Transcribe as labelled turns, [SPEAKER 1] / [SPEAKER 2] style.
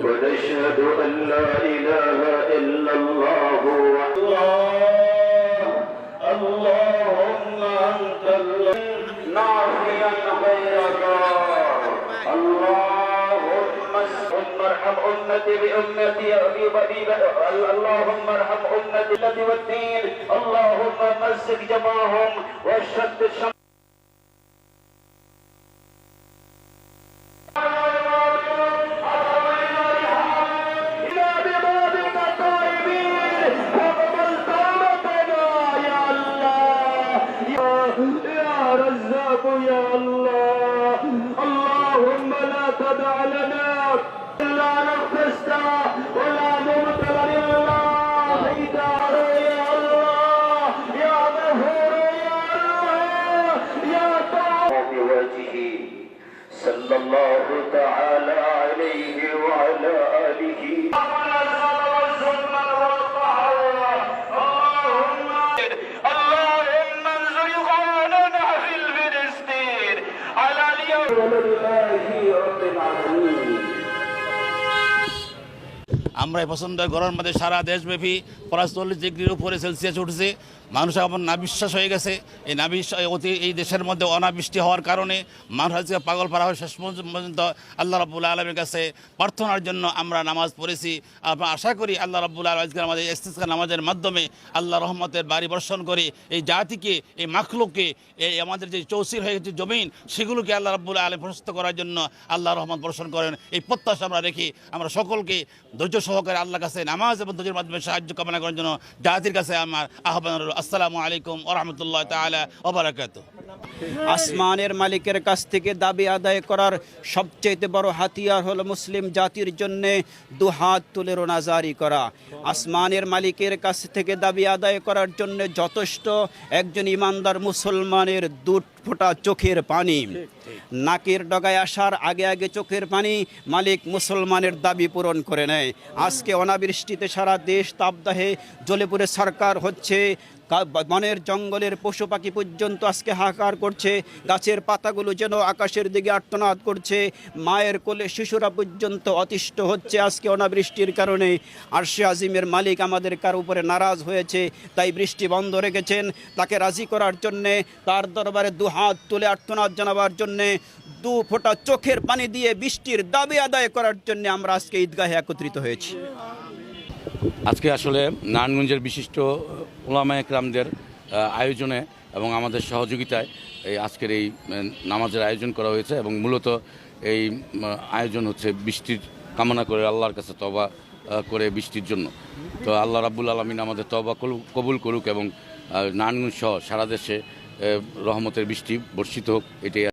[SPEAKER 1] ونشهد أن لا إله إلا الله الله اللهم أنت نافيا غيرك اللهم ارحم أمتي بأمتي اللهم ارحم أمتي الذي والدين اللهم مسك جماعهم وشد شمس إلى ببابك الطيبين فاقبل توبتنا يا الله يا, يا رزاق يا الله تعالى عليه وعلى آله اللهم انزل في على اليوم
[SPEAKER 2] আমরা পছন্দ গরমের মধ্যে সারা দেশব্যাপী প্রায় চল্লিশ ডিগ্রির উপরে সেলসিয়াস উঠেছে। মানুষ এখন নাবিশ্বাস হয়ে গেছে। এই নাবিশ্বাস অতি, এই দেশের মধ্যে অনাবৃষ্টি হওয়ার কারণে মানুষ আজকে পাগল পারা হয় শেষ পর্যন্ত আল্লাহ রাবুল আলমের কাছে প্রার্থনার জন্য আমরা নামাজ পড়েছি। আমরা আশা করি আল্লাহ রাবুল আলম আজকে আমাদের ইস্তিসকা নামাজের মাধ্যমে আল্লাহ রহমতের বাড়ি বর্ষণ করে এই জাতিকে, এই মাখলুককে, এই আমাদের যে চৌসির হয়ে গেছে জমিন, সেগুলোকে আল্লাহ রাবুল আলম প্রশস্ত করার জন্য আল্লাহ রহমত বর্ষণ করেন। এই প্রত্যাশা আমরা রেখে আমরা সকলকে ধৈর্য সহকারে আল্লাহ কাছে নামাজ এবং ধৈর্যের মাধ্যমে সাহায্য কামনা করার জন্য জাতির কাছে আমার আহ্বান আসসালামু আলাইকুম ওরহমতুল্লাহ তালা ওবরাকাত
[SPEAKER 3] আসমানের মালিকের কাছ থেকে দাবি আদায় করার সবচেয়ে বড় হাতিয়ার হলো মুসলিম জাতির জন্য দুহাত তুলে রোনাজারি করা। আসমানের মালিকের কাছ থেকে দাবি আদায় করার জন্য যথেষ্ট একজন ইমানদার মুসলমানের দুধ ফোঁটা চোখের পানি। নাকের ডগায় আসার আগে আগে চোখের পানি মালিক মুসলমানের দাবি পূরণ করে নেয়। আজকে অনাবৃষ্টিতে সারা দেশ তাপদাহে জ্বলে পুড়ে সরকার হচ্ছে বনের জঙ্গলের পশু পাখি পর্যন্ত আজকে হাহাকার করছে। গাছের পাতাগুলো যেন আকাশের দিকে আর্তনাদ করছে। মায়ের কোলে শিশুরা পর্যন্ত অতিষ্ঠ হচ্ছে আজকে অনাবৃষ্টির কারণে। আরশে আজিমের মালিক আমাদের কার উপরে নারাজ হয়েছে, তাই বৃষ্টি বন্ধ রেখেছেন। তাকে রাজি করার জন্যে, তার দরবারে দু হাত তুলে আর্তনাদ জানাবার জন্যে, দু ফোঁটা চোখের পানি দিয়ে বৃষ্টির দাবি আদায় করার জন্য আমরা আজকে ঈদগাহে একত্রিত হয়েছি।
[SPEAKER 4] আজকে আসলে নারায়ণগঞ্জের বিশিষ্ট ওলামা একরামদের আহ, আয়োজনে এবং আমাদের সহযোগিতায় এই আজকের এই নামাজের আয়োজন করা হয়েছে এবং মূলত এই আয়োজন হচ্ছে বৃষ্টির কামনা করে আল্লাহর কাছে তবা করে বৃষ্টির জন্য। তো আল্লাহ রাব্বুল আলমিন আমাদের তবা কবুল করুক এবং নারায়ণগঞ্জ সহ সারা দেশে রহমতের বৃষ্টি বর্ষিত হোক এটাই